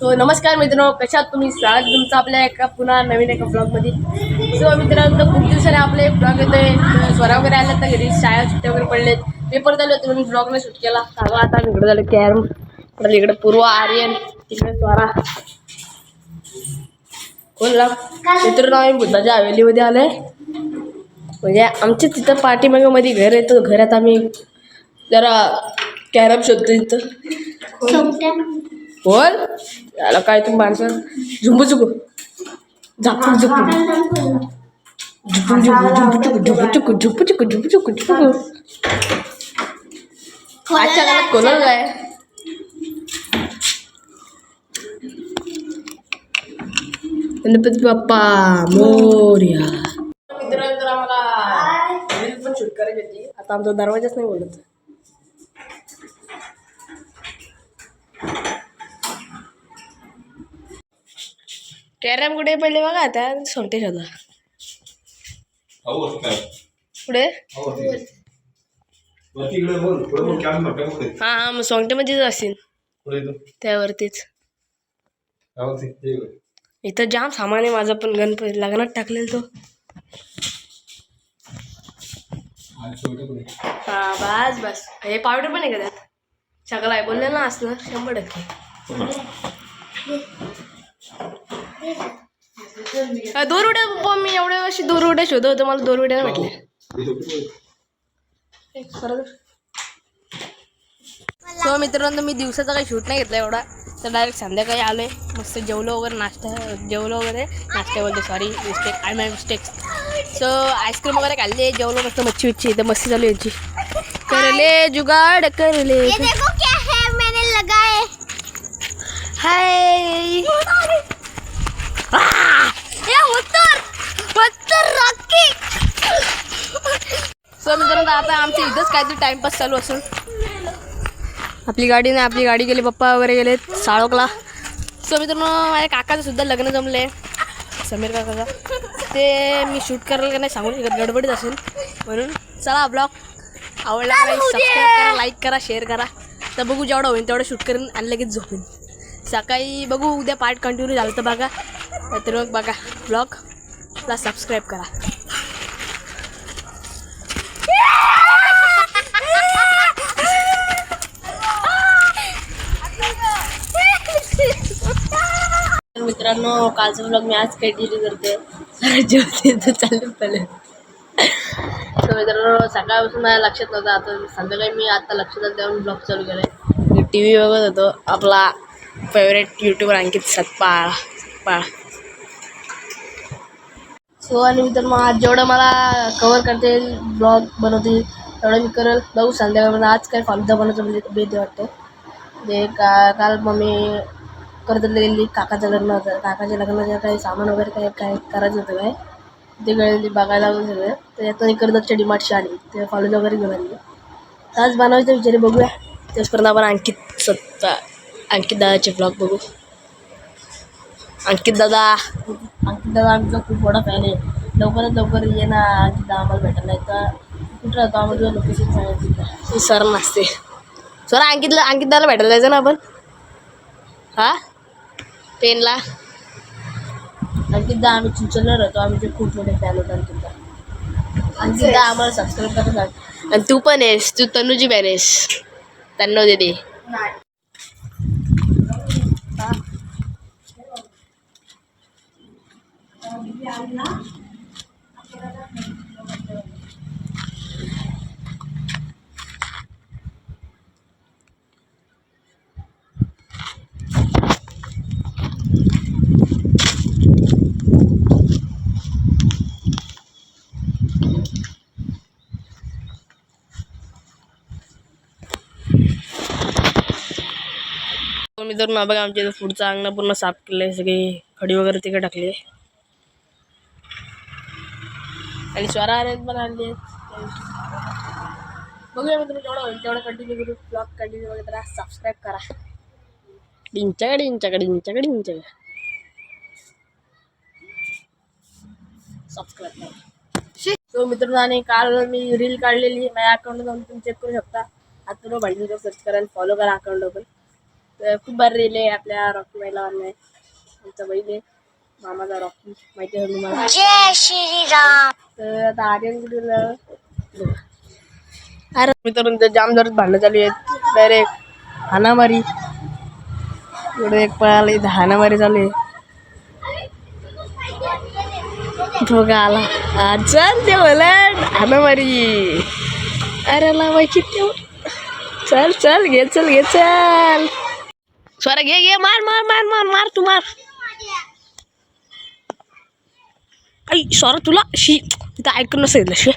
So नमस्कार मित्रांनो कशात तुम्ही? स्वागत तुमचं आपल्या एका पुन्हा नवीन एका ब्लॉगमध्ये सो मित्रांनो खूप दिवसाने आपले ब्लॉग येतोय. स्वरा वगैरे आले तर घरी शाळा सुट्ट्या वगैरे पडलेत. पेपर झाले होते म्हणून ब्लॉगने शूट केला. सांगा आता इकडे झालं कॅरम. इकडे इकडे पूर्व आर्यन तिकडे स्वरा. कोणला मित्रांनो आम्ही बुद्धाच्या हवेलीमध्ये आलोय. म्हणजे आमच्या तिथं पाठीमागामध्ये घर येतं घरात आम्ही जरा कॅरम शोधतो तिथं बोल याला काय तुम्ही माणसं झुंबू झुंबू झाकून झुकून झुपून झुपू झुपू चुकू झुपू चुकू झुपू चुकू झुपू आजच्या काळात कोलर काय गणपती बाप्पा मोर्या मित्रांनो तर आम्हाला पण शूट करायची आता आमचा दरवाजाच नाही बोलत कॅरम कुठे पहिले बघा आता सोंगटे शोधा. पुढे? हा हा मग सोंगटेमध्येच असतील पुढे तू त्यावरतीच. इथं जाम सामान आहे माझं पण गणपती लग्नात टाकलेलं तो. हा बस बस. हे पावडर पण आहे का त्यात? सगळं आहे. बोलले ना असणार शंभर टक्के. अ, दोर उड्या पप्पा मी एवढ्या वर्षी दोर उड्या शोधत होतो मला दोर उड्या नाही भेटल्या सो मित्रांनो मी दिवसाचा काही शूट नाही घेतला एवढा. तर डायरेक्ट संध्याकाळी आलोय. मस्त जेवलो वगैरे नाश्ता जेवलो वगैरे. नाश्ता बोलते sorry mistake I my mistake so ice cream वगैरे खाल्ली जेवलो मस्त मच्छी उच्ची इथं मस्ती चालू यायची करले जुगाड करले हाय ये उत्तर उत्तर रॉकी सो मित्रांनो आता आमच्या इथंच काहीतरी टाइमपास चालू असेल. आपली गाडी नाही आपली गाडी गेली पप्पा वगैरे गेले साळोकला. सो मित्रांनो माझ्या काकाचं सुद्धा लग्न जमले समीर काकाचा. ते मी शूट करायला का नाही सांगू शकत गडबडीत असेल. म्हणून चला ब्लॉग आवडला सबस्क्राईब करा लाईक करा शेअर करा. तर बघू जेवढं होईल तेवढं शूट करेन आणि लगेच झोपेन. सकाळी बघू उद्या पार्ट कंटिन्यू झालं तर बघा. नाहीतर मग बघा ला सबस्क्राईब करा. मित्रांनो कालचा ब्लॉग मी आज कंटिन्यू करते. तर चालले पहिले तर मित्रांनो सकाळपासून माझ्या लक्षात नव्हतं आता संध्याकाळी मी आता लक्षात आलं तेव्हा ब्लॉग चालू केला टी व्ही बघत होतो आपला फेवरेट यूट्यूबर अंकित सतपाळ. पाळ सो आणि मी तर मग आज जेवढं मला कवर करता येईल ब्लॉग बनवता येईल तेवढं मी करेल. बघू संध्याकाळपर्यंत आज काय फालुदा बनवतो म्हणजे बेते वाटतं. ते म्हणजे का काल मम्मी करत गेली काकाचं लग्न होतं काकाच्या लग्नाचं काही सामान वगैरे काय काय करायचं होतं काय? ते गळली बघायला वगैरे सगळं. तर यातून कर्जतच्या डिमार्टची आली. ते फालुदा वगैरे घेऊन आली. आज बनवायचं विचारी बघूया. तेचपर्यंत आपण अंकित सत्ता अंकित दादाचे ब्लॉग बघू. अंकित दादा. अंकित दादा आमचा खूप मोठा फॅन आहे. लवकरात लवकर ये ना अंकित दादा आम्हाला भेटायला. नाही तर कुठं राहतो आम्हाला तुझं लोकेशन सांगायचं ते सर नसते. सर अंकितला अंकित दादाला भेटायला जायचं ना आपण? हा? पेनला अंकित दा आम्ही चिंचलला राहतो. आम्ही ते खूप मोठे फॅन होतो अंकित दा अंकित दा आम्हाला सबस्क्राईब करायला सांग आणि तू पण आहेस. तू तनुजी बॅन आहेस. तन्नो दे मित्रांनो बघा आमच्या इथं पुढचं अंगण पूर्ण साफ केलं आहे सगळी खडी वगैरे तिकडे टाकली आहे. आणि स्वरा आल्यात पण आणली बघूया मित्र जेवढं होईल तेवढं कंटिन्यू करू. ब्लॉग कंटिन्यू वगैरे करा सबस्क्राईब करा. डिंच्याकडे डिंच्याकडे डिंच्याकडे डिंच्याकडे सबस्क्राईब करा. सो मित्रांनो आणि काल मी रील काढलेली माझ्या अकाउंट जाऊन तुम्ही चेक करू शकता. आता तुम्ही भांडीवर सर्च करा आणि फॉलो करा अकाउंट पण तर खूप भारी आहे आपल्या रॉकी बाईला आमच्या बहिणी आहे. मामाचा रॉकी माहिती आहे तुम्हाला? जय श्री राम तर आता आर्यन कुठे. अरे मित्रांनो जाम जरच भांडणं चालू आहेत. डायरेक्ट हाणामारी. इकडे एक पळाला इथं हाणामारी चालू आहे. बघा आला. चल ते बोलत हाणामारी. अरे लावायची ते चल चल घे चल घे चल. स्वरा घे घे मार मार मार मार मार तू मार. आई स्वरा तुला शी तिथं ऐकून नसेल शे